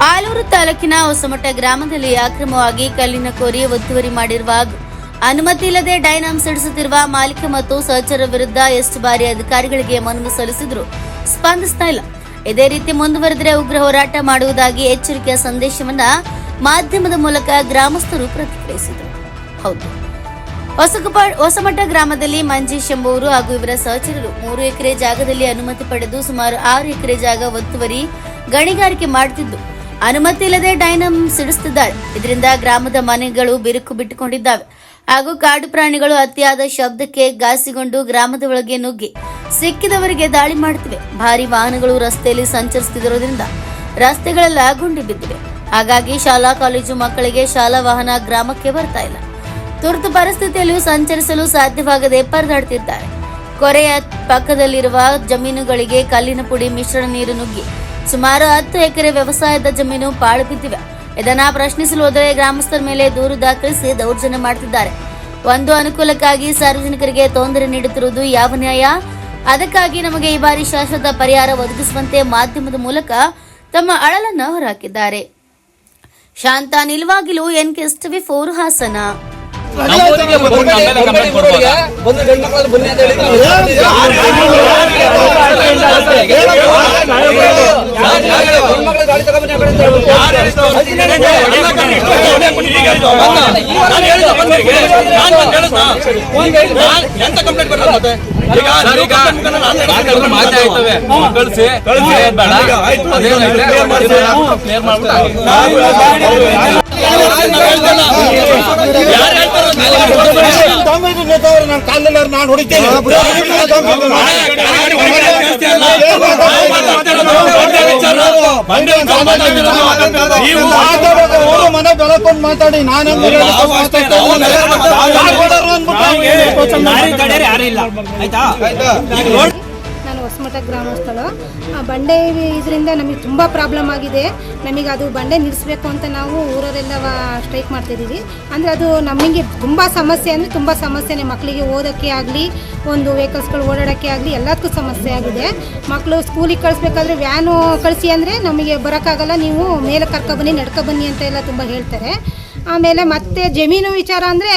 ಆಲೂರು ತಾಲೂಕಿನ ಹೊಸಮಠ ಗ್ರಾಮದಲ್ಲಿ ಅಕ್ರಮವಾಗಿ ಕಲ್ಲಿನ ಕೋರಿ ಒತ್ತುವರಿ ಮಾಡಿರುವ ಅನುಮತಿ ಇಲ್ಲದೆ ಡೈನಾಮ್ ಸಿಡಿಸುತ್ತಿರುವ ಮಾಲೀಕ ಮತ್ತು ಸಹಚರ ವಿರುದ್ಧ ಎಷ್ಟು ಬಾರಿ ಅಧಿಕಾರಿಗಳಿಗೆ ಮನವಿ ಸಲ್ಲಿಸಿದ್ರು ಸ್ಪಂದಿಸ್ತಾ ಇಲ್ಲ. ಇದೇ ರೀತಿ ಮುಂದುವರೆದರೆ ಉಗ್ರ ಹೋರಾಟ ಮಾಡುವುದಾಗಿ ಎಚ್ಚರಿಕೆಯ ಸಂದೇಶವನ್ನ ಮಾಧ್ಯಮದ ಮೂಲಕ ಗ್ರಾಮಸ್ಥರು ಪ್ರತಿಕ್ರಿಯಿಸಿದರು. ಹೌದು. ಹೊಸಕಪ ಹೊಸಮಠ ಗ್ರಾಮದಲ್ಲಿ ಮಂಜೇಶ್ ಎಂಬುವರು ಹಾಗೂ ಇವರ ಸಹಚರರು ಮೂರು ಎಕರೆ ಜಾಗದಲ್ಲಿ ಅನುಮತಿ ಪಡೆದು ಸುಮಾರು ಆರು ಎಕರೆ ಜಾಗ ಒತ್ತುವರಿ ಗಣಿಗಾರಿಕೆ ಮಾಡುತ್ತಿದ್ದು ಅನುಮತಿ ಇಲ್ಲದೆ ಡೈನಮ್ ಸಿಡಿಸುತ್ತಿದ್ದಾರೆ ಇದರಿಂದ ಗ್ರಾಮದ ಮನೆಗಳು ಬಿರುಕು ಬಿಟ್ಟುಕೊಂಡಿದ್ದಾವೆ. ಹಾಗೂ ಕಾಡು ಪ್ರಾಣಿಗಳು ಅತಿಯಾದ ಶಬ್ದಕ್ಕೆ ಗಾಸಿಗೊಂಡು ಗ್ರಾಮದ ಒಳಗೆ ನುಗ್ಗಿ ಸಿಕ್ಕಿದವರಿಗೆ ದಾಳಿ ಮಾಡುತ್ತಿವೆ. ಭಾರಿ ವಾಹನಗಳು ರಸ್ತೆಯಲ್ಲಿ ಸಂಚರಿಸುತ್ತಿರುವುದರಿಂದ ರಸ್ತೆಗಳೆಲ್ಲ ಗುಂಡಿ ಬಿದ್ದಿವೆ. ಹಾಗಾಗಿ ಶಾಲಾ ಕಾಲೇಜು ಮಕ್ಕಳಿಗೆ ಶಾಲಾ ವಾಹನ ಗ್ರಾಮಕ್ಕೆ ಬರ್ತಾ ಇಲ್ಲ. ತುರ್ತು ಪರಿಸ್ಥಿತಿಯಲ್ಲಿಯೂ ಸಂಚರಿಸಲು ಸಾಧ್ಯವಾಗದೆ ಪರದಾಡ್ತಿದ್ದಾರೆ ಕೊರೆಯ ಪಕ್ಕದಲ್ಲಿರುವ ಜಮೀನುಗಳಿಗೆ ಕಲ್ಲಿನ ಪುಡಿ ಮಿಶ್ರಣ ನೀರು ನುಗ್ಗಿ ಸುಮಾರು ಹತ್ತು ಎಕರೆ ವ್ಯವಸಾಯದ ಜಮೀನು ಪಾಳು ಬಿದ್ದಿವೆ. ಇದನ್ನ ಪ್ರಶ್ನಿಸಲು ಹೋದರೆ ಗ್ರಾಮಸ್ಥರ ಮೇಲೆ ದೂರು ದಾಖಲಿಸಿ ದೌರ್ಜನ್ಯ ಮಾಡುತ್ತಿದ್ದಾರೆ ಒಂದು ಅನುಕೂಲಕ್ಕಾಗಿ ಸಾರ್ವಜನಿಕರಿಗೆ ತೊಂದರೆ ನೀಡುತ್ತಿರುವುದು ಯಾವ ನ್ಯಾಯ? ಅದಕ್ಕಾಗಿ ನಮಗೆ ಈ ಬಾರಿ ಶಾಶ್ವತ ಪರಿಹಾರ ಒದಗಿಸುವಂತೆ ಮಾಧ್ಯಮದ ಮೂಲಕ ತಮ್ಮ ಅಳಲನ್ನು ಹೊರಹಾಕಿದ್ದಾರೆ. ಶಾಂತ ನಿಲ್ವಾಗಿಲು ಎನ್ ಟಿವಿ ಫೋರ್ ಹಾಸನ. ಒಂದು ಗಂಡು ಮಕ್ಕಳು ಬನ್ನಿ ಅಂತ ಹೇಳಿದ್ರು ಗಾಡಿ ಎಂತ ಕಂಪ್ಲೇಂಟ್ ಕೊಡೋದು ಮತ್ತೆ? ಕಳಿಸಿ ಕಳಿಸಿ ಬೇಡ ಮೇಲೆ ಕೊಡ್ತಾರೆ. ನಾನು ಕಾಲಲ್ಲಿ ನಾನು ಹೊಡಿತೇನೆ ಮನೆ ಬೆಳಕೊಂಡು ಮಾತಾಡಿ ನಾನು ನಾನು ಹೊಸಮಠ ಗ್ರಾಮಸ್ಥಳು. ಬಂಡೆ ಇದರಿಂದ ನಮಗೆ ತುಂಬ ಪ್ರಾಬ್ಲಮ್ ಆಗಿದೆ. ನಮಗೆ ಅದು ಬಂಡೆ ನಿಲ್ಲಿಸ್ಬೇಕು ಅಂತ ನಾವು ಊರವರೆಲ್ಲ ಸ್ಟ್ರೈಕ್ ಮಾಡ್ತಿದ್ದೀವಿ. ಅಂದರೆ ಅದು ನಮಗೆ ತುಂಬ ಸಮಸ್ಯೆ ಅಂದರೆ ತುಂಬ ಸಮಸ್ಯೆನೇ. ಮಕ್ಕಳಿಗೆ ಓದೋಕ್ಕೆ ಆಗಲಿ, ಒಂದು ವೆಹಿಕಲ್ಸ್ಗಳು ಓಡಾಡೋಕ್ಕೆ ಆಗಲಿ ಎಲ್ಲದಕ್ಕೂ ಸಮಸ್ಯೆ ಆಗಿದೆ. ಮಕ್ಕಳು ಸ್ಕೂಲಿಗೆ ಕಳಿಸ್ಬೇಕಾದ್ರೆ ವ್ಯಾನು ಕಳಿಸಿ ಅಂದರೆ ನಮಗೆ ಬರೋಕ್ಕಾಗಲ್ಲ. ನೀವು ಮೇಲೆ ಕರ್ಕೊಬನ್ನಿ ನಡ್ಕೊಬನ್ನಿ ಅಂತ ಎಲ್ಲ ತುಂಬ ಹೇಳ್ತಾರೆ. ಆಮೇಲೆ ಮತ್ತೆ ಜಮೀನು ವಿಚಾರ ಅಂದರೆ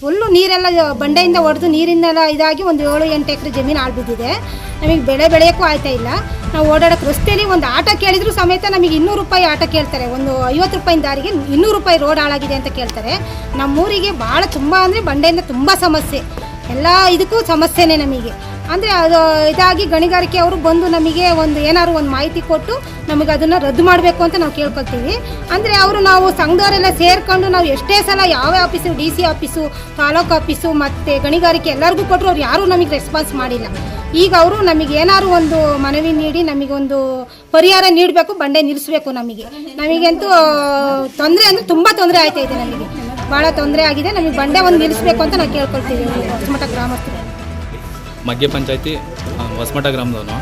ಫುಲ್ಲು ನೀರೆಲ್ಲ ಬಂಡೆಯಿಂದ ಹೊಡೆದು ನೀರಿಂದೆಲ್ಲ ಇದಾಗಿ ಒಂದು ಏಳು, ಎಂಟು ಎಕರೆ ಜಮೀನು ಆಳ್ಬಿದ್ದಿದೆ ನಮಗೆ ಬೆಳೆ ಬೆಳೆಯೋಕ್ಕೂ ಆಯ್ತಾ ಇಲ್ಲ. ನಾವು ಓಡಾಡೋಕೆ ರಸ್ತೆಯಲ್ಲಿ ಒಂದು ಆಟ ಕೇಳಿದ್ರು ಸಮೇತ ನಮಗೆ ಇನ್ನೂರು ರೂಪಾಯಿ ಆಟ ಕೇಳ್ತಾರೆ. ಒಂದು ಐವತ್ತು ರೂಪಾಯಿ ದಾರಿಗೆ ಇನ್ನೂರು ರೂಪಾಯಿ ರೋಡ್ ಹಾಳಾಗಿದೆ ಅಂತ ಕೇಳ್ತಾರೆ. ನಮ್ಮೂರಿಗೆ ಭಾಳ ತುಂಬ ಅಂದರೆ ಬಂಡೆಯಿಂದ ತುಂಬ ಸಮಸ್ಯೆ. ಎಲ್ಲ ಇದಕ್ಕೂ ಸಮಸ್ಯೆನೇ ನಮಗೆ. ಅಂದರೆ ಅದು ಇದಾಗಿ ಗಣಿಗಾರಿಕೆ ಅವರು ಬಂದು ನಮಗೆ ಒಂದು ಏನಾದ್ರು ಒಂದು ಮಾಹಿತಿ ಕೊಟ್ಟು ನಮಗೆ ಅದನ್ನು ರದ್ದು ಮಾಡಬೇಕು ಅಂತ ನಾವು ಕೇಳ್ಕೊಳ್ತೀವಿ. ಅಂದರೆ ಅವರು ನಾವು ಸಂಘದವರೆಲ್ಲ ಸೇರ್ಕೊಂಡು ನಾವು ಎಷ್ಟೇ ಸಲ ಯಾವ office, D C office, taluk office ಮತ್ತು ಗಣಿಗಾರಿಕೆ ಎಲ್ಲರಿಗೂ ಕೊಟ್ಟರು ಅವ್ರು ಯಾರೂ ನಮಗೆ ರೆಸ್ಪಾನ್ಸ್ ಮಾಡಿಲ್ಲ. ಈಗ ಅವರು ನಮಗೆ ಏನಾದ್ರು ಒಂದು ಮನವಿ ನೀಡಿ ನಮಗೊಂದು ಪರಿಹಾರ ನೀಡಬೇಕು, ಬಂಡೆ ನಿಲ್ಲಿಸಬೇಕು ನಮಗೆ. ನಮಗಂತೂ ತೊಂದರೆ ಅಂದರೆ ತುಂಬ ತೊಂದರೆ ಆಯ್ತಾ ಇದೆ ನಮಗೆ. ಭಾಳ ತೊಂದರೆ ಆಗಿದೆ, ನಮಗೆ ಬಂಡೆ ಒಂದು ನಿಲ್ಲಿಸಬೇಕು ಅಂತ ನಾವು ಕೇಳ್ಕೊಳ್ತೀವಿ. ಹೊಸಮಠ ಗ್ರಾಮಸ್ಥರು. ಮಗ್ಗೆ ಪಂಚಾಯತಿ ಹೊಸಮಠ ಗ್ರಾಮದವನು.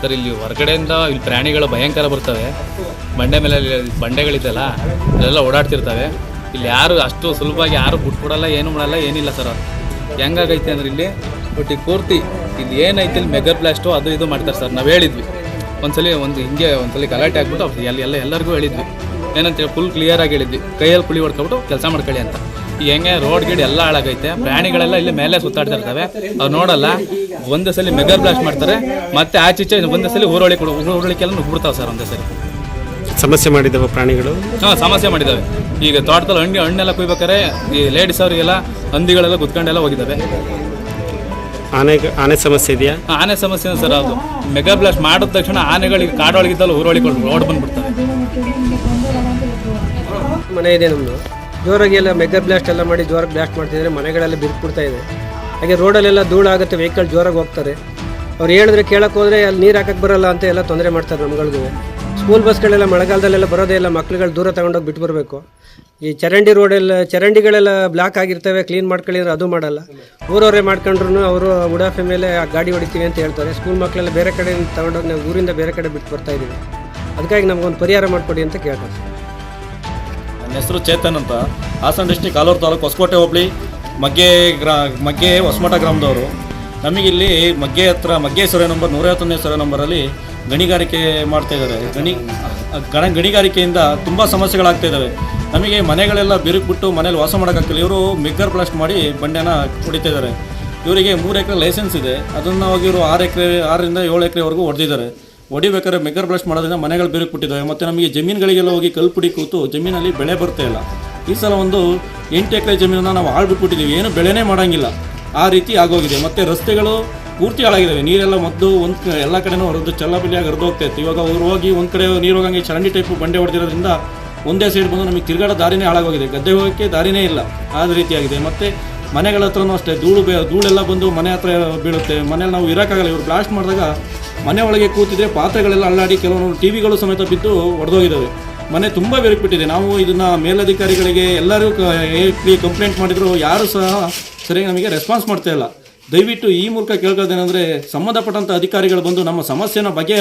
ಸರ್, ಇಲ್ಲಿ ಹೊರಗಡೆಯಿಂದ ಇಲ್ಲಿ ಪ್ರಾಣಿಗಳು ಭಯಂಕರ ಬರ್ತವೆ. ಬಂಡೆ ಮೇಲೆ ಬಂಡೆಗಳಿದೆಯಲ್ಲ ಅಲ್ಲೆಲ್ಲ ಓಡಾಡ್ತಿರ್ತವೆ. ಇಲ್ಲಿ ಯಾರು ಅಷ್ಟು ಸುಲಭವಾಗಿ ಯಾರು ಬಿಟ್ಕೊಡಲ್ಲ ಏನು ಮಾಡಲ್ಲ, ಏನಿಲ್ಲ ಸರ್ ಹೆಂಗಾಗೈತೆ ಅಂದ್ರೆ ಇಲ್ಲಿ ಈಗ ಪೂರ್ತಿ, ಇಲ್ಲಿ ಏನೈತೆ, ಇಲ್ಲಿ ಮೆಗರ್ ಬ್ಲಾಸ್ಟು, ಅದು ಇದು ಮಾಡ್ತಾರೆ ಸರ್. ನಾವು ಹೇಳಿದ್ವಿ. ಒಂದ್ಸಲಿ ಒಂದು ಹಿಂಗೆ ಒಂದ್ಸಲಿ ಗಲಾಟೆ ಆಗ್ಬಿಟ್ಟು ಎಲ್ಲ ಎಲ್ಲ ಎಲ್ಲರಿಗೂ ಹೇಳಿದ್ವಿ. ಏನಂತೇಳಿ ಫುಲ್ ಕ್ಲಿಯರ್ ಆಗಿ ಹೇಳಿದ್ವಿ. ಕೈಯಲ್ಲಿ ಕುಳಿ ಹೊಡ್ಕೊಬಿಟ್ಟು ಕೆಲಸ ಮಾಡ್ಕೊಳ್ಳಿ ಅಂತ. ಹೆಂಗೆ ರೋಡ್ ಗಿಡ್ ಎಲ್ಲ ಹಾಳಾಗೈತೆ. ಪ್ರಾಣಿಗಳೆಲ್ಲ ಇಲ್ಲಿ ಮೇಲೆ ಸುತ್ತಾಡ್ತಿರ್ತವೆ ಅವ್ರು ನೋಡಲ್ಲ. ಒಂದೇ ಸಲ ಮೆಗರ್ ಬ್ಲಾಸ್ಟ್ ಮಾಡ್ತಾರೆ. ಮತ್ತೆ ಆಚೀಚೆ ಒಂದೇ ಸಲ ಊರೊಳಿ ಕೊಡು ಊರೊಳಿಕೆಲ್ಲ ನುಗ್ಬಿಡ್ತಾವೆ ಸರ್ ಒಂದೇ ಸರಿ ಸಮಸ್ಯೆ ಮಾಡಿದ್ದಾವೆ ಪ್ರಾಣಿಗಳು? ಹಾಂ ಸಮಸ್ಯೆ ಮಾಡಿದ್ದಾವೆ ಈಗ ತೋಟದಲ್ಲಿ ಹಣ್ಣು ಹಣ್ಣೆಲ್ಲ ಕುಯ್ಬೇಕಾರೆ ಈ ಲೇಡೀಸ್ ಅವರಿಗೆಲ್ಲ ಹಂದಿಗಳೆಲ್ಲ ಕುತ್ಕೊಂಡೆಲ್ಲ ಹೋಗಿದ್ದಾವೆ ಆನೆ ಆನೆ ಸಮಸ್ಯೆ ಇದೆಯಾ? ಆನೆ ಸಮಸ್ಯೆ ಸರ್ ಅದು. ಮೆಗಾ ಬ್ಲಾಸ್ಟ್ ಮಾಡಿದ ತಕ್ಷಣ ಆನೆಗಳಿಗೆ ಕಾಡೊಳಗಿದ್ದಲ್ಲ ಊರೊಳಿಕೊಂಡು ರೋಡ್ ಬಂದ್ಬಿಡ್ತವೆ. ಮನೆ ಇದೆ ನಮ್ಮದು ಜೋರಾಗಿ ಎಲ್ಲ ಮೆಗಾ ಬ್ಲಾಸ್ಟ್ ಎಲ್ಲ ಮಾಡಿ ಜೋರಾಗಿ ಬ್ಲಾಸ್ಟ್ ಮಾಡ್ತಿದ್ದಾರೆ. ಮನೆಗಳೆಲ್ಲ ಬಿರ್ಬಿಡ್ತಾ ಇದೆ. ಹಾಗೆ ರೋಡಲ್ಲೆಲ್ಲ ಧೂಳಾಗುತ್ತೆ ವೆಹಿಕಲ್ ಜೋರಾಗಿ ಹೋಗ್ತಾರೆ ಅವ್ರು ಹೇಳಿದ್ರೆ ಕೇಳಕ್ಕೆ ಹೋದರೆ ಅಲ್ಲಿ ನೀರು ಹಾಕಕ್ಕೆ ಬರಲ್ಲ ಅಂತ ಎಲ್ಲ ತೊಂದರೆ ಮಾಡ್ತಾರೆ ನಮ್ಗಳಿಗೂ. ಸ್ಕೂಲ್ ಬಸ್ಗಳೆಲ್ಲ ಮಳೆಗಾಲದಲ್ಲೆಲ್ಲ ಬರೋದೇ ಇಲ್ಲ, ಮಕ್ಳುಗಳು ದೂರ ತಗೊಂಡೋಗಿ ಬಿಟ್ಟು ಬರಬೇಕು ಈ ಚರಂಡಿ ರೋಡೆಲ್ಲ ಚರಂಡಿಗಳೆಲ್ಲ ಬ್ಲಾಕ್ ಆಗಿರ್ತವೆ ಕ್ಲೀನ್ ಮಾಡ್ಕೊಳ್ಳಿದ್ರೆ ಅದು ಮಾಡಲ್ಲ. ಊರವರೇ ಮಾಡ್ಕೊಂಡ್ರು ಅವರು ಉಡಾಫೆ ಮೇಲೆ ಆ ಗಾಡಿ ಹೊಡಿತೀವಿ ಅಂತ ಹೇಳ್ತಾರೆ. ಸ್ಕೂಲ್ ಮಕ್ಕಳೆಲ್ಲ ಬೇರೆ ಕಡೆ ತಗೊಂಡೋಗಿ ನಾವು ಊರಿಂದ ಬೇರೆ ಕಡೆ ಬಿಟ್ಟು ಬರ್ತಾ ಇದ್ದೀವಿ ಅದಕ್ಕಾಗಿ ನಮಗೊಂದು ಪರಿಹಾರ ಮಾಡಿಕೊಡಿ ಅಂತ ಕೇಳ್ತಾರೆ ನನ್ನ ಹೆಸರು ಚೇತನ್ ಅಂತ. ಹಾಸನ ಡಿಸ್ಟಿಕ್ ಆಲೂರು ತಾಲೂಕು ಹೊಸಕೋಟೆ ಹೋಬಳಿ, ಮಗ್ಗೆ ಗ್ರಾ, ಮಗ್ಗೆ ಹೊಸಮಠ ಗ್ರಾಮದವರು. ನಮಗಿಲ್ಲಿ ಮಗ್ಗೆ ಹತ್ರ, ಮಗ್ಗೆ ಸರ್ವೆ ನಂಬರ್ ನೂರೈವತ್ತೊಂದನೇ ಸರ್ವೆ ನಂಬರಲ್ಲಿ ಗಣಿಗಾರಿಕೆ ಮಾಡ್ತಾ ಇದ್ದಾರೆ. ಗಣಿ, ಗಣ, ಗಣಿಗಾರಿಕೆಯಿಂದ ತುಂಬ ಸಮಸ್ಯೆಗಳಾಗ್ತಾ ಇದ್ದಾವೆ. ನಮಗೆ ಮನೆಗಳೆಲ್ಲ ಬಿರುಕ್ಬಿಟ್ಟು ಮನೇಲಿ ವಾಸ ಮಾಡೋಕ್ಕಾಗ್ತಿಲ್ಲ. ಇವರು ಮಿಗ್ಗರ್ ಪ್ಲಾಸ್ಟ್ ಮಾಡಿ ಬಂಡೆನ ಹೊಡಿತಾ ಇದ್ದಾರೆ. ಇವರಿಗೆ ಮೂರು ಎಕರೆ ಲೈಸೆನ್ಸ್ ಇದೆ. ಅದನ್ನು ಹೋಗಿ ಇವರು ಆರು ಎಕರೆ, ಆರರಿಂದ ಏಳು ಎಕರೆವರೆಗೂ ಹೊಡೆದಿದ್ದಾರೆ ಹೊಡಿಬೇಕಾದ್ರೆ ಮೆಗರ್ ಬ್ಲಾಸ್ಟ್ ಮಾಡೋದ್ರಿಂದ ಮನೆಗಳು ಬೇರೆ ಕೊಟ್ಟಿದ್ದಾವೆ ಮತ್ತು ನಮಗೆ ಜಮೀನುಗಳಿಗೆಲ್ಲ ಹೋಗಿ ಕಲ್ಪುಡಿ ಕೂತು ಜಮೀನಲ್ಲಿ ಬೆಳೆ ಬರ್ತಾ ಇಲ್ಲ. ಈ ಸಲ ಒಂದು ಎಂಟು ಎಕರೆ ಜಮೀನನ್ನು ನಾವು ಆಳ್ಬಿಟ್ಬಿಟ್ಟಿದ್ದೀವಿ ಏನು ಬೆಳೆನೇ ಮಾಡೋಂಗಿಲ್ಲ. ಆ ರೀತಿ ಆಗೋಗಿದೆ. ಮತ್ತು ರಸ್ತೆಗಳು ಪೂರ್ತಿ ಹಾಳಾಗಿದ್ದಾವೆ. ನೀರೆಲ್ಲ ಮದ್ದು, ಒಂದು ಎಲ್ಲ ಕಡೆನೂ ಹರಿದು ಚಲ್ಲಬಿಲ್ಲಿಯಾಗಿ ಹರಿದು ಹೋಗ್ತಾ ಇತ್ತು. ಇವಾಗ ಅವ್ರು ಹೋಗಿ ಒಂದು ಕಡೆ ನೀರು ಹೋಗಂಗೆ ಚರಂಡಿ ಟೈಪ್ ಬಂಡೆ ಹೊಡೆದಿರೋದ್ರಿಂದ ಒಂದೇ ಸೈಡ್ ಬಂದು ನಮಗೆ ತಿರುಗಾಡೋ ದಾರಿನೇ ಹಾಳಾಗೋಗಿದೆ. ಗದ್ದೆ ಹೋಗೋಕ್ಕೆ ದಾರಿನೇ ಇಲ್ಲ. ಆ ರೀತಿಯಾಗಿದೆ. ಮತ್ತು ಮನೆಗಳ ಹತ್ರನೂ ಅಷ್ಟೇ. ಧೂಳು ಬೇ, ಧೂಳೆಲ್ಲ ಬಂದು ಮನೆ ಹತ್ರ ಬೀಳುತ್ತೆ. ಮನೇಲಿ ನಾವು ಇರೋಕ್ಕಾಗಲ್ಲ. ಇವರು ಬ್ಲಾಸ್ಟ್ ಮಾಡಿದಾಗ ಮನೆ ಒಳಗೆ ಕೂತಿದ್ರೆ ಪಾತ್ರೆಗಳೆಲ್ಲ ಅಲ್ಲಾಡಿ ಕೆಲವೊಂದು ಟಿ ವಿಗಳು ಸಮೇತ ಬಿದ್ದು ಒಡೆದೋಗಿದ್ದಾವೆ. ಮನೆ ತುಂಬ ಬೆರಕ್ಬಿಟ್ಟಿದೆ. ನಾವು ಇದನ್ನು ಮೇಲಧಿಕಾರಿಗಳಿಗೆ ಎಲ್ಲರೂ ಕಂಪ್ಲೇಂಟ್ ಮಾಡಿದ್ರು, ಯಾರು ಸಹ ಸರಿಯಾಗಿ ನಮಗೆ ರೆಸ್ಪಾನ್ಸ್ ಮಾಡ್ತಾ ಇಲ್ಲ. ದಯವಿಟ್ಟು ಈ ಮೂಲಕ ಕೇಳ್ಕೋದೇನೆಂದರೆ ಸಂಬಂಧಪಟ್ಟಂಥ ಅಧಿಕಾರಿಗಳು ಬಂದು ನಮ್ಮ ಸಮಸ್ಯೆನ ಬಗ್ಗೆ